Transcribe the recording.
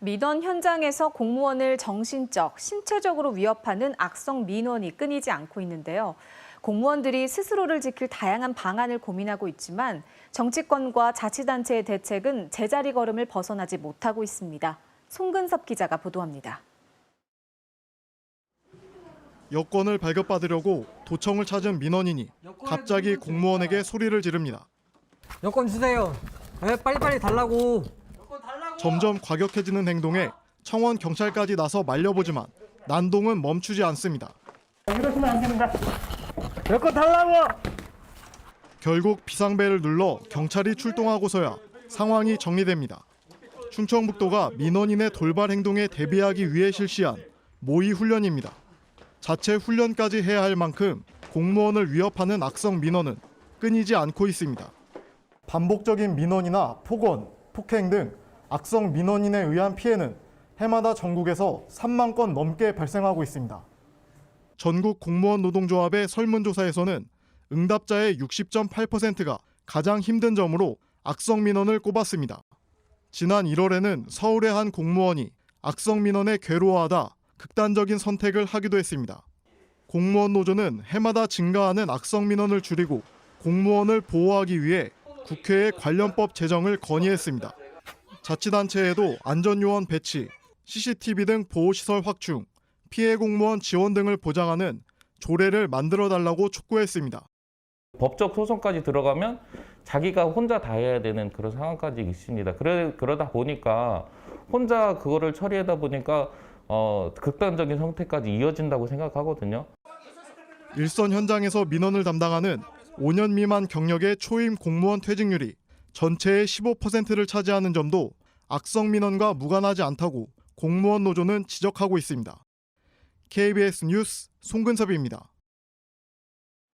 민원 현장에서 공무원을 정신적, 신체적으로 위협하는 악성 민원이 끊이지 않고 있는데요. 공무원들이 스스로를 지킬 다양한 방안을 고민하고 있지만 정치권과 자치단체의 대책은 제자리 걸음을 벗어나지 못하고 있습니다. 송근섭 기자가 보도합니다. 여권을 발급받으려고 도청을 찾은 민원인이 갑자기 공무원에게 소리를 지릅니다. 여권 주세요. 네, 빨리빨리 달라고. 점점 과격해지는 행동에 청원 경찰까지 나서 말려보지만 난동은 멈추지 않습니다. 여권 달라고. 결국 비상벨을 눌러 경찰이 출동하고서야 상황이 정리됩니다. 충청북도가 민원인의 돌발 행동에 대비하기 위해 실시한 모의 훈련입니다. 자체 훈련까지 해야 할 만큼 공무원을 위협하는 악성 민원은 끊이지 않고 있습니다. 반복적인 민원이나 폭언, 폭행 등 악성 민원인에 의한 피해는 해마다 전국에서 3만 건 넘게 발생하고 있습니다. 전국 공무원 노동조합의 설문조사에서는 응답자의 60.8%가 가장 힘든 점으로 악성 민원을 꼽았습니다. 지난 1월에는 서울의 한 공무원이 악성 민원에 괴로워하다 극단적인 선택을 하기도 했습니다. 공무원 노조는 해마다 증가하는 악성 민원을 줄이고 공무원을 보호하기 위해 국회에 관련법 제정을 건의했습니다. 자치단체에도 안전요원 배치, CCTV 등 보호시설 확충, 피해 공무원 지원 등을 보장하는 조례를 만들어 달라고 촉구했습니다. 법적 소송까지 들어가면 자기가 혼자 다 해야 되는 그런 상황까지 있습니다. 그래, 그러다 보니까 혼자 그거를 처리하다 보니까 어, 극단적인 선택까지 이어진다고 생각하거든요. 일선 현장에서 민원을 담당하는 5년 미만 경력의 초임 공무원 퇴직률이 전체의 15%를 차지하는 점도 악성 민원과 무관하지 않다고 공무원 노조는 지적하고 있습니다. KBS 뉴스 송근섭입니다.